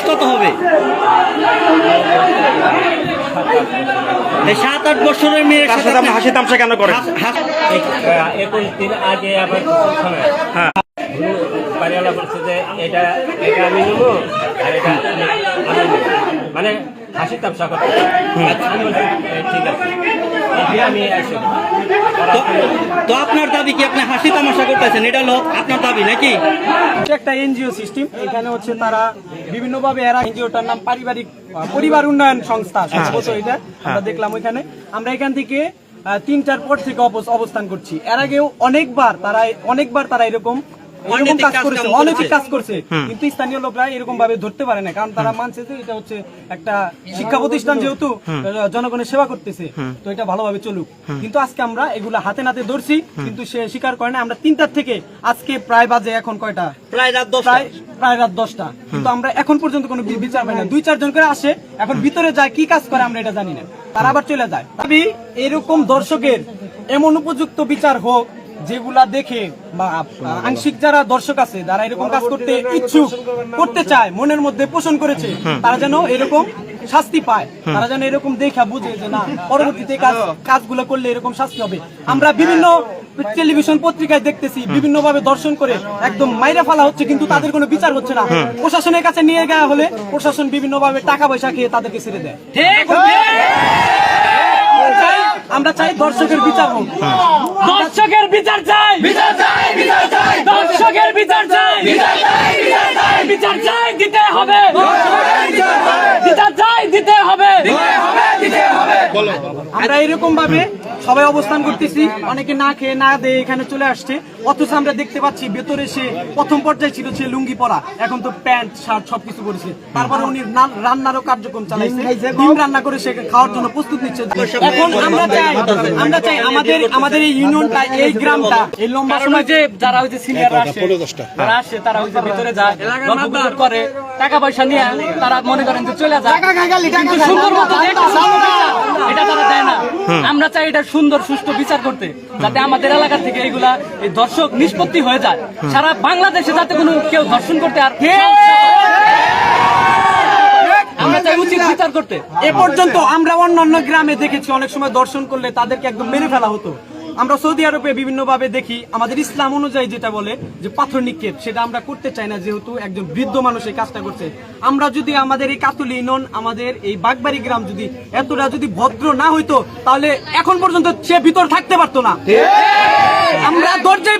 বয়স কত হবে। সাত আট বছরের মেয়ের সাথে হাসি তামসা কেন হাস- একুশ দিন আগে আবার হ্যাঁ। বাড়িওয়ালা বলছে যে এটা এটা আমি নেব আর এটা। মানে হাসি তামসা করতে আমি বলছি, "এ, ঠিক আছে। আমি তো- তো আপনার দাবি কি আপনি হাসি তামাশা করতেছেন? এটা হলো আপনার দাবি নাকি? একটা এনজিও সিস্টেম। এখানে হচ্ছে তারা বিভিন্নভাবে এরা এনজিওটার নাম পারিবারিক পরিবার উন্নয়ন সংস্থা সম্ভবত এটা। আমরা দেখলাম ওইখানে। আমরা এখান থেকে তিনটার পর থেকে অবস্থান করছি। এর আগেও অনেকবার তারা অনেকবার তারা এরকম এরকম কাজ করেছে কাম কাজ করছে। কিন্তু স্থানীয় লোকরা এরকম ভাবে ধরতে পারে না কারণ তারা মানছে যে এটা হচ্ছে একটা শিক্ষা প্রতিষ্ঠান যেহেতু জনগণের সেবা করতেছে তো এটা ভালোভাবে চলুক। কিন্তু আজকে আমরা এগুলা হাতে নাতে ধরছি কিন্তু সে স্বীকার করে না। আমরা তিনটার থেকে আজকে প্রায় বাজে এখন কয়টা? প্রায় রাত দশটা। প্রায় প্রায় রাত দশটা। কিন্তু আমরা এখন পর্যন্ত কোনো বিচার পাই না। দুই চারজন করে আসে এখন ভিতরে যায় কি কাজ করে আমরা এটা জানি না। তারা আবার চলে যায়। তবে এরকম দর্শকের এমন উপযুক্ত বিচার হোক যেগুলা দেখে বা আংশিক যারা দর্শক আছে যারা এরকম কাজ করতে ইচ্ছুক করতে চায় মনের মধ্যে পোষণ করেছে তারা যেন এরকম শাস্তি পায়। তারা যেন এরকম দেখা বুঝে যে না পরবর্তীতে কাজ কাজগুলো করলে এরকম শাস্তি হবে। আমরা বিভিন্ন টেলিভিশন পত্রিকায় দেখতেছি বিভিন্ন ভাবে দর্শন করে একদম মাইরা ফেলা হচ্ছে কিন্তু তাদের কোনো বিচার হচ্ছে না। প্রশাসনের কাছে নিয়ে গেয়া হলে প্রশাসন বিভিন্ন ভাবে টাকা পয়সা খেয়ে তাদেরকে ছেড়ে দেয়। আমরা চাই দর্শকের বিচার হোক। দর্শকের বিচার চাই। বিচার চাই বিচার চাই। দর্শকের বিচার চাই। বিচার চাই বিচার চাই। বিচার চাই দিতে হবে। বিচার চাই। দিতে হবে। দিতে হবে বলো। আমরা এরকম ভাবে সবাই অবস্থান করতেছি। অনেকে না খেয়ে না দিয়ে এখানে চলে আসছে। অথচ আমরা দেখতে পাচ্ছি ভেতরে সে প্রথম পর্যায়ে ছিল সে লুঙ্গি পরা। এখন তো প্যান্ট শার্ট সবকিছু করেছে তারপরে উনি রান্নারও কার্যক্রম চালাইছে। ডিম রান্না করে সে খাওয়ার জন্য প্রস্তুত নিচ্ছে। এখন আমরা চাই আমরা চাই আমাদের আমাদের এই ইউনিয়নটা এই গ্রামটা এই লম্বা সময় যে যারা ওই যে সিনিয়ররা আসে তারা ওই যে ভিতরে যায় করে। টাকা পয়সা নিয়ে তারা মনে করেন যে চলে যায়। কিন্তু সুন্দর মতো এটা তারা দেয় না। আমরা চাই এটা সুন্দর সুষ্ঠু বিচার করতে যাতে আমাদের এলাকা থেকে এগুলা এই দর্শক নিষ্পত্তি হয়ে যায়। সারা বাংলাদেশে যাতে কোনো কেউ ধর্ষণ করতে আর আমরা চাই উচিত বিচার করতে। এ পর্যন্ত আমরা অন্যান্য গ্রামে দেখেছি অনেক সময় দর্শন করলে তাদেরকে একদম মেরে ফেলা হতো। আমরা সৌদি আরবে বিভিন্ন ভাবে দেখি, আমাদের ইসলাম অনুযায়ী যেটা বলে যে পাথর নিক্ষেপ, সেটা আমরা করতে চাই না, যেহেতু একজন বৃদ্ধ মানুষ এই কাজটা করছে। আমরা যদি আমাদের এই কাতুলি নন, আমাদের এই বাগবাড়ি গ্রাম যদি এতটা যদি ভদ্র না হইতো, তাহলে এখন পর্যন্ত সে ভিতর থাকতে পারতো না। ধৈর্যের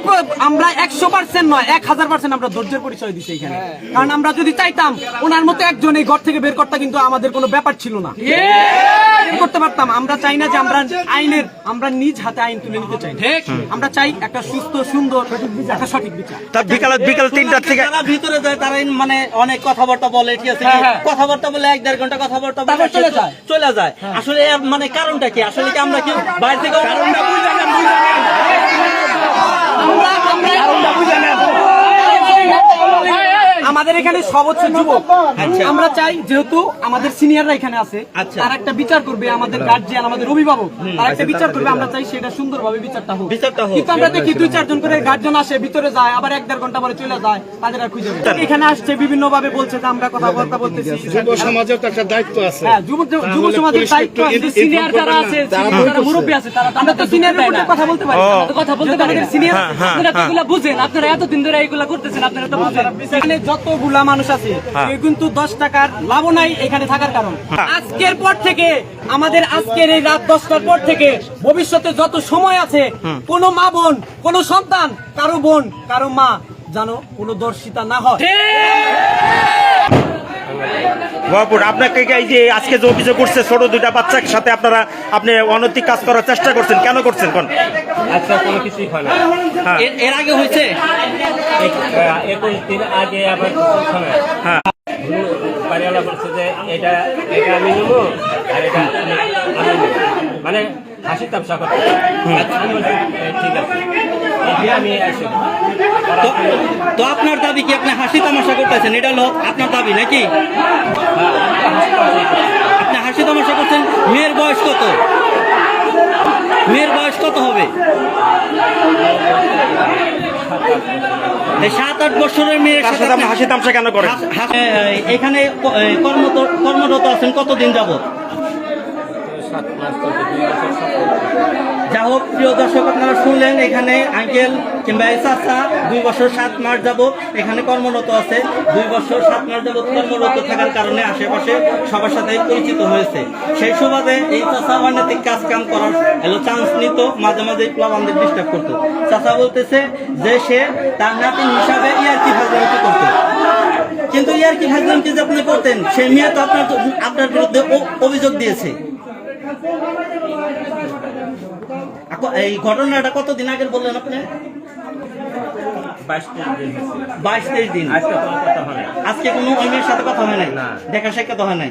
আমরা একশো পার্সেন্ট নয় এক হাজার পার্সেন্ট আমরা ধৈর্যের পরিচয় দিচ্ছি এখানে। কারণ আমরা যদি চাইতাম ওনার মতো একজন এই ঘর থেকে বের করতে কিন্তু আমাদের কোনো ব্যাপার ছিল না। করতে পারতাম। আমরা চাই না যে আমরা আইনের আমরা নিজ হাতে আইন তুলে নিতে চাই। আমরা চাই একটা সুস্থ সুন্দর একটা সঠিক বিচার। তার বিকাল বিকাল তিনটার থেকে ভিতরে যায় তারা মানে অনেক কথাবার্তা বলে ঠিক আছে? হ্যাঁ, হ্যাঁ। কথাবার্তা বলে এক দেড় ঘণ্টা কথাবার্তা বলে চলে যায়। চলে যায়। আসলে এর মানে কারণটা কি? আসলে কি আমরা কি বাইরে থেকে কারণটা বুঝে নেন বুঝে আমাদের এখানে সব হচ্ছে যুবক। আমরা চাই যেহেতু আমাদের সিনিয়ররা এখানে আছে আচ্ছা। তারা একটা বিচার করবে আমাদের গার্জিয়ান আমাদের অভিভাবক। তারা একটা বিচার করবে আমরা চাই সেটা সুন্দরভাবে বিচারটা হোক। বিচারটা হোক। কিন্তু আমরা দেখি দুই চারজন করে গার্জিয়ান আসে ভিতরে যায় আবার এক দেড় ঘণ্টা পরে চলে যায় তাদের আর খুঁজে পাই এখানে আসছে বিভিন্ন ভাবে বলছে যে আমরা কথাবার্তা বলতেছি। যুব সমাজের তো একটা দায়িত্ব আছে। হ্যাঁ যুব যুব সমাজের দায়িত্ব আছে সিনিয়র যারা আছে যারা মুরব্বী আছে তারা আমরা তো সিনিয়র কথা বলতে পারি আমরা তো কথা বলতে পারি সিনিয়র আপনারা এগুলা বুঝেন আপনারা এতদিন ধরে এগুলা করতেছেন আপনারা তো বুঝেন। এখানে যতগুলা মানুষ আছে কিন্তু দশ টাকার লাভ নাই এখানে থাকার কারণ। আজকের পর থেকে আমাদের আজকের এই রাত দশটার পর থেকে ভবিষ্যতে যত সময় আছে কোন মা বোন কোন সন্তান কারও বোন কারও মা জানো কোনো দর্শিতা না হয়। বাপুর আপনাকে এই যে আজকে যে অভিযোগ করছে ছোট দুইটা বাচ্চার সাথে আপনারা আপনি অনৈতিক কাজ করার চেষ্টা করছেন কেন করছেন কোন আচ্ছা কোনো কিছুই হয় না। এর- এর আগে হয়েছে? একুশ দিন আগে আবার হ্যাঁ। বাড়িওয়ালা বলছে যে এটা এটা আমি নেব আর এটা আমি আমি মানে হাসি করতে "এ, ঠিক আছে। তো- তো আপনার দাবি কি আপনি হাসি তামাশা করতেছেন? এটা হলো আপনার দাবি নাকি? আপনি হাসি তামাশা করছেন মেয়ের বয়স কত? মেয়ের বয়স কত হবে? এই সাত আট বছরের মেয়ের সাথে আপনি হাসি তামসা কেন করেন? এখানে কর্মত- কর্মরত আছেন কতদিন যাবত যা হোক, প্রিয় দর্শক, আপনারা শুনলেন এখানে আঙ্কেল কিংবা চাচা, দুই বছর সাত মাস যাব এখানে কর্মরত আছে। দুই বছর সাত মাস যাবত কর্মরত থাকার কারণে আশেপাশে সবার সাথে পরিচিত হয়েছে। সেই সুবাদে এই চাচা অনৈতিক কাজ কাম করার এলো চান্স নিত, মাঝে মাঝে প্লাবানদের ডিস্টার্ব করতো। চাচা বলতেছে যে সে তার নাতিন হিসাবে ইয়ার্কি ফাজলামি করতো। কিন্তু ইয়ার্কি ফাজলামি যে আপনি করতেন সেই মেয়ে তো আপনার আপনার বিরুদ্ধে অভিযোগ দিয়েছে। এই ঘটনাটা কতদিন আগের বললেন আপনি? বাইশ তেইশ দিন আজকে কোনো অন্যের সাথে কথা হয় নাই? দেখা সাক্ষাৎ হয় নাই?